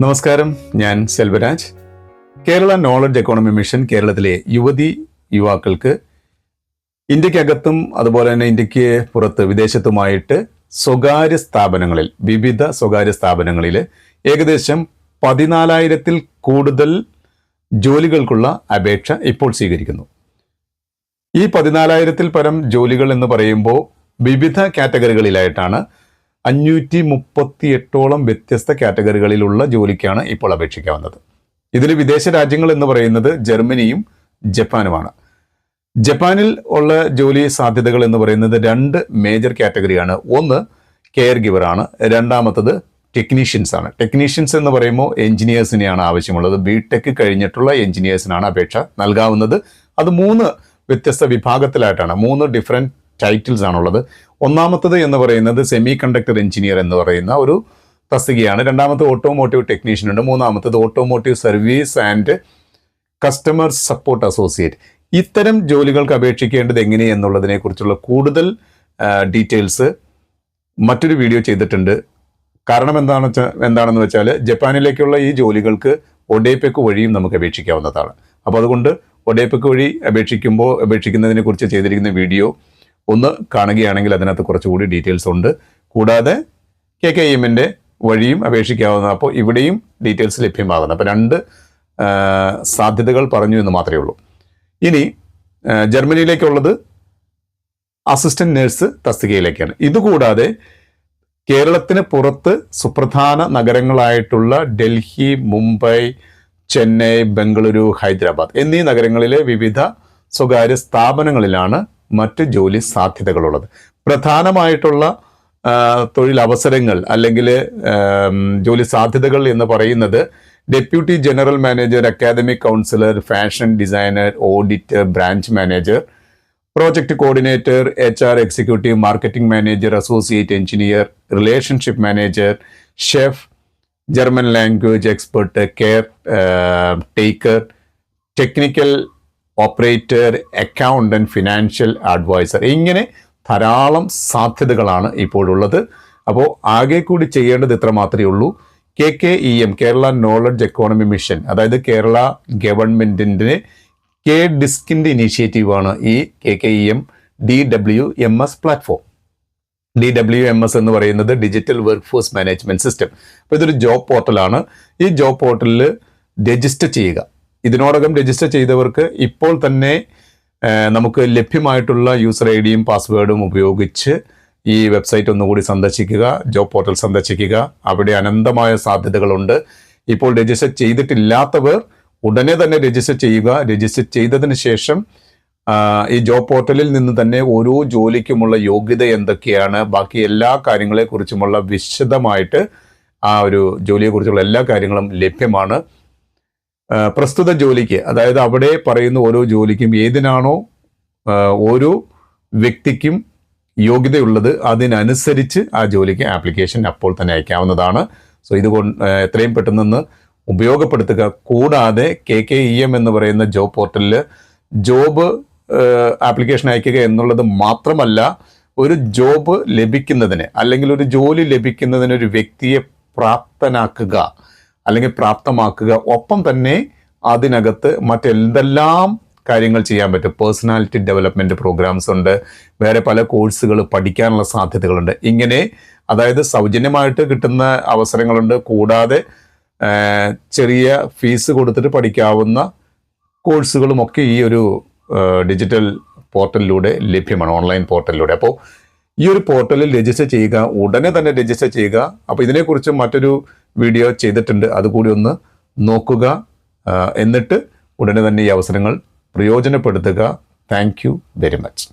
നമസ്കാരം ഞാൻ Selvaraj. Kerala knowledge economy mission കേരളത്തിലെ യുവതി യുവാക്കൾക്ക് ഇന്ത്യക്കകത്തും അതുപോലെ തന്നെ ഇന്ത്യയ്ക്ക് പുറത്ത് വിദേശത്തുമായിട്ട് സ്വകാര്യ സ്ഥാപനങ്ങളിൽ വിവിധ സ്വകാര്യ സ്ഥാപനങ്ങളിൽ ഏകദേശം പതിനാലായിരത്തിൽ കൂടുതൽ ജോലികൾക്കുള്ള അപേക്ഷ ഇപ്പോൾ സ്വീകരിക്കുന്നു. ഈ പതിനാലായിരത്തിൽ പരം ജോലികൾ എന്ന് പറയുമ്പോൾ വിവിധ കാറ്റഗറികളിലായിട്ടാണ് അഞ്ഞൂറ്റി മുപ്പത്തി എട്ടോളം വ്യത്യസ്ത കാറ്റഗറികളിലുള്ള ജോലിക്കാണ് ഇപ്പോൾ അപേക്ഷിക്കാവുന്നത്. ഇതിൽ വിദേശ രാജ്യങ്ങൾ എന്ന് പറയുന്നത് ജർമ്മനിയും ജപ്പാനുമാണ്. ജപ്പാനിൽ ഉള്ള ജോലി സാധ്യതകൾ എന്ന് പറയുന്നത് രണ്ട് മേജർ കാറ്റഗറിയാണ്. ഒന്ന് കെയർ ഗിവർ ആണ്. രണ്ടാമത്തത് ടെക്നീഷ്യൻസ് ആണ്. ടെക്നീഷ്യൻസ് എന്ന് പറയുമ്പോൾ എഞ്ചിനീയേഴ്സിനെയാണ് ആവശ്യമുള്ളത്. ബി ടെക് കഴിഞ്ഞിട്ടുള്ള എഞ്ചിനീയേഴ്സിനാണ് അപേക്ഷ നൽകാവുന്നത്. അത് മൂന്ന് വ്യത്യസ്ത വിഭാഗത്തിലായിട്ടാണ്. മൂന്ന് ഡിഫറെന്റ് ടൈറ്റിൽസ് ആണുള്ളത്. ഒന്നാമത്തത് എന്ന് പറയുന്നത് സെമി കണ്ടക്ടർ എഞ്ചിനീയർ എന്ന് പറയുന്ന ഒരു തസ്തികയാണ്. രണ്ടാമത്തെ ഓട്ടോമോട്ടീവ് ടെക്നീഷ്യൻ ഉണ്ട്. മൂന്നാമത്തത് automotive service and customer support associate ഇത്തരം ജോലികൾക്ക് അപേക്ഷിക്കേണ്ടത് എങ്ങനെയെന്നുള്ളതിനെ കുറിച്ചുള്ള കൂടുതൽ ഡീറ്റെയിൽസ് മറ്റൊരു വീഡിയോ ചെയ്തിട്ടുണ്ട്. കാരണം എന്താണെന്ന് വെച്ചാൽ എന്താണെന്ന് വെച്ചാൽ ജപ്പാനിലേക്കുള്ള ഈ ജോലികൾക്ക് ഒഡേപെക്ക് വഴിയും നമുക്ക് അപേക്ഷിക്കാവുന്നതാണ്. അപ്പോൾ അതുകൊണ്ട് ഒഡേപെക്ക് വഴി അപേക്ഷിക്കുമ്പോൾ അപേക്ഷിക്കുന്നതിനെ കുറിച്ച് ചെയ്തിരിക്കുന്ന വീഡിയോ ഒന്ന് കാണുകയാണെങ്കിൽ അതിനകത്ത് കുറച്ചുകൂടി ഡീറ്റെയിൽസ് ഉണ്ട്. കൂടാതെ കെ കെ എമ്മിന്റെ വഴിയും അപേക്ഷിക്കാവുന്ന അപ്പോൾ ഇവിടെയും ഡീറ്റെയിൽസ് ലഭ്യമാകുന്നു. അപ്പോൾ രണ്ട് സാധ്യതകൾ പറഞ്ഞു എന്ന് മാത്രമേ ഉള്ളൂ. ഇനി ജർമ്മനിയിലേക്കുള്ളത് അസിസ്റ്റന്റ് നഴ്സ് തസ്തികയിലേക്കാണ്. ഇതുകൂടാതെ കേരളത്തിന് പുറത്ത് സുപ്രധാന നഗരങ്ങളായിട്ടുള്ള ഡൽഹി മുംബൈ ചെന്നൈ ബംഗളൂരു ഹൈദരാബാദ് എന്നീ നഗരങ്ങളിലെ വിവിധ സ്വകാര്യ സ്ഥാപനങ്ങളിലാണ് മറ്റ് ജോലി സാധ്യതകളുള്ളത്. പ്രധാനമായിട്ടുള്ള തൊഴിലവസരങ്ങൾ അല്ലെങ്കിൽ ജോലി സാധ്യതകൾ എന്ന് പറയുന്നത് deputy general manager academic counsellor fashion designer auditor branch manager project coordinator H R executive marketing manager associate engineer relationship manager chef German language expert caretaker technical operator accountant financial adviser ഇങ്ങനെ ധാരാളം സാധ്യതകളാണ് ഇപ്പോഴുള്ളത്. അപ്പോൾ ആകെ കൂടി ചെയ്യേണ്ടത് ഇത്ര മാത്രമേ ഉള്ളൂ. K K E M Kerala knowledge economy mission അതായത് കേരള ഗവൺമെന്റിന്റെ കെ ഡിസ്കിന്റെ ഇനീഷ്യേറ്റീവാണ് ഈ K K E M D W M S platform D W M S എന്ന് പറയുന്നത് digital workforce management system അപ്പോൾ ഇതൊരു ജോബ് പോർട്ടലാണ് ഈ ജോബ് പോർട്ടലിൽ രജിസ്റ്റർ ചെയ്യുക. ഇതിനോടകം രജിസ്റ്റർ ചെയ്തവർക്ക് ഇപ്പോൾ തന്നെ നമുക്ക് ലഭ്യമായിട്ടുള്ള യൂസർ ഐ ഡിയും പാസ്വേഡും ഉപയോഗിച്ച് ഈ വെബ്സൈറ്റ് ഒന്നുകൂടി സന്ദർശിക്കുക ജോബ് പോർട്ടൽ സന്ദർശിക്കുക. അവിടെ അനന്തമായ സാധ്യതകളുണ്ട്. ഇപ്പോൾ രജിസ്റ്റർ ചെയ്തിട്ടില്ലാത്തവർ ഉടനെ തന്നെ രജിസ്റ്റർ ചെയ്യുക. രജിസ്റ്റർ ചെയ്തതിന് ശേഷം ഈ ജോബ് പോർട്ടലിൽ നിന്ന് തന്നെ ഓരോ ജോലിക്കുമുള്ള യോഗ്യത എന്തൊക്കെയാണ് ബാക്കി എല്ലാ കാര്യങ്ങളെക്കുറിച്ചുമുള്ള വിശദമായിട്ട് ആ ഒരു ജോലിയെക്കുറിച്ചുള്ള എല്ലാ കാര്യങ്ങളും ലഭ്യമാണ്. പ്രസ്തുത ജോലിക്ക് അതായത് അവിടെ പറയുന്ന ഓരോ ജോലിക്കും ഏതിനാണോ ഓരോ വ്യക്തിക്കും യോഗ്യതയുള്ളത് അതിനനുസരിച്ച് ആ ജോലിക്ക് ആപ്ലിക്കേഷൻ അപ്പോൾ തന്നെ അയക്കാവുന്നതാണ്. സോ ഇതുകൊണ്ട് എത്രയും പെട്ടെന്ന് ഉപയോഗപ്പെടുത്തുക. കൂടാതെ കെ കെ ഇ എം എന്ന് പറയുന്ന ജോബ് പോർട്ടലിൽ ജോബ് ആപ്ലിക്കേഷൻ അയക്കുക എന്നുള്ളത് മാത്രമല്ല ഒരു ജോബ് ലഭിക്കുന്നതിന് അല്ലെങ്കിൽ ഒരു ജോലി ലഭിക്കുന്നതിന് ഒരു വ്യക്തിയെ പ്രാപ്തനാക്കുക അല്ലെങ്കിൽ പ്രാപ്തമാക്കുക. ഒപ്പം തന്നെ അതിനകത്ത് മറ്റെന്തെല്ലാം കാര്യങ്ങൾ ചെയ്യാൻ പറ്റും? പേഴ്സണാലിറ്റി ഡെവലപ്മെന്റ് പ്രോഗ്രാംസ് ഉണ്ട്. വേറെ പല കോഴ്സുകൾ പഠിക്കാനുള്ള സാധ്യതകളുണ്ട്. ഇങ്ങനെ അതായത് സൗജന്യമായിട്ട് കിട്ടുന്ന അവസരങ്ങളുണ്ട്. കൂടാതെ ചെറിയ ഫീസ് കൊടുത്തിട്ട് പഠിക്കാവുന്ന കോഴ്സുകളുമൊക്കെ ഈ ഒരു ഡിജിറ്റൽ പോർട്ടലിലൂടെ ലഭ്യമാണ്. ഓൺലൈൻ പോർട്ടലിലൂടെ അപ്പോൾ ഈ ഒരു പോർട്ടലിൽ രജിസ്റ്റർ ചെയ്യുക ഉടനെ തന്നെ രജിസ്റ്റർ ചെയ്യുക. അപ്പോൾ ഇതിനെക്കുറിച്ച് മറ്റൊരു വീഡിയോ ചെയ്തിട്ടുണ്ട്. അതുകൂടി ഒന്ന് നോക്കുക. എന്നിട്ട് ഉടനെ തന്നെ ഈ അവസരങ്ങൾ പ്രയോജനപ്പെടുത്തുക. Thank very much